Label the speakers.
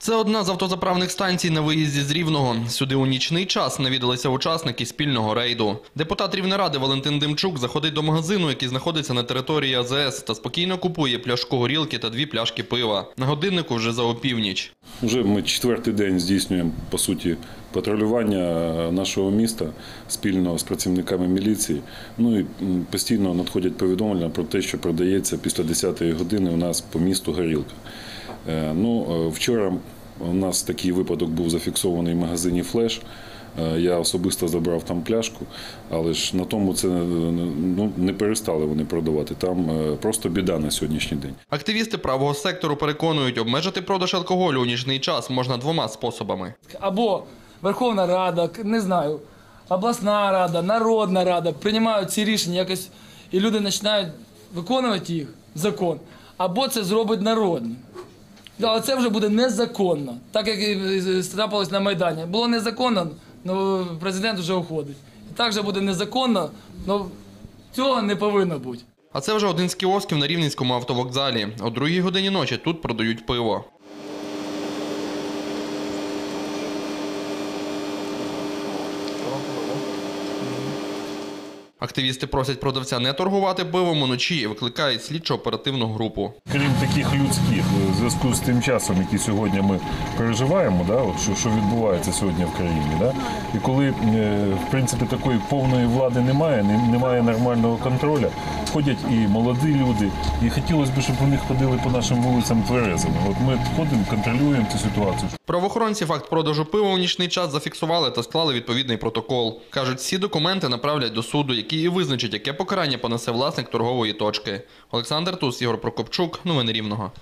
Speaker 1: Це одна з автозаправних станцій на виїзді з Рівного. Сюди у нічний час навідалися учасники спільного рейду. Депутат Рівнеради Валентин Демчук заходить до магазину, який знаходиться на території АЗС, та спокійно купує пляшку горілки та дві пляшки пива. На годиннику вже за опівніч.
Speaker 2: Вже ми четвертий день здійснюємо по суті патрулювання нашого міста спільно з працівниками міліції. Ну і постійно надходять повідомлення про те, що продається після 10-ї години у нас по місту горілка. Е, Ну, е, вчора у нас такий випадок був зафіксований в магазині Флеш. Е, Я особисто забрав там пляшку, але ж на тому це ну, не перестали вони продавати. Там просто біда на сьогоднішній день.
Speaker 1: Активісти правого сектору переконують, обмежити продаж алкоголю у нічний час можна двома способами.
Speaker 3: або Верховна Рада, не знаю, обласна рада, народна рада приймають ці рішення якось, і люди починають виконувати їх закон, або це зробить народні. Але це вже буде незаконно, так як і трапилось на Майдані. Було незаконно, але президент вже уходить. Так же буде незаконно, але цього не повинно бути.
Speaker 1: А це вже один з кіосків на Рівненському автовокзалі. О другій годині ночі тут продають пиво. Активісти просять продавця не торгувати пивом уночі і викликають слідчо-оперативну групу.
Speaker 4: Крім таких людських, в зв'язку з тим часом, який сьогодні ми переживаємо, да, от що, що відбувається сьогодні в країні. Да? І коли е, в принципі такої повної влади немає, немає нормального контролю, ходять і молоді люди, і хотілося б, щоб вони ходили по нашим вулицям тверезими. От ми ходимо, контролюємо цю ситуацію.
Speaker 1: Правоохоронці факт продажу пива у нічний час зафіксували та склали відповідний протокол. Кажуть, всі документи направлять до суду, який і визначить, яке покарання понесе власник торгової точки. Олександр Тус, Ігор Прокопчук, новини Рівного.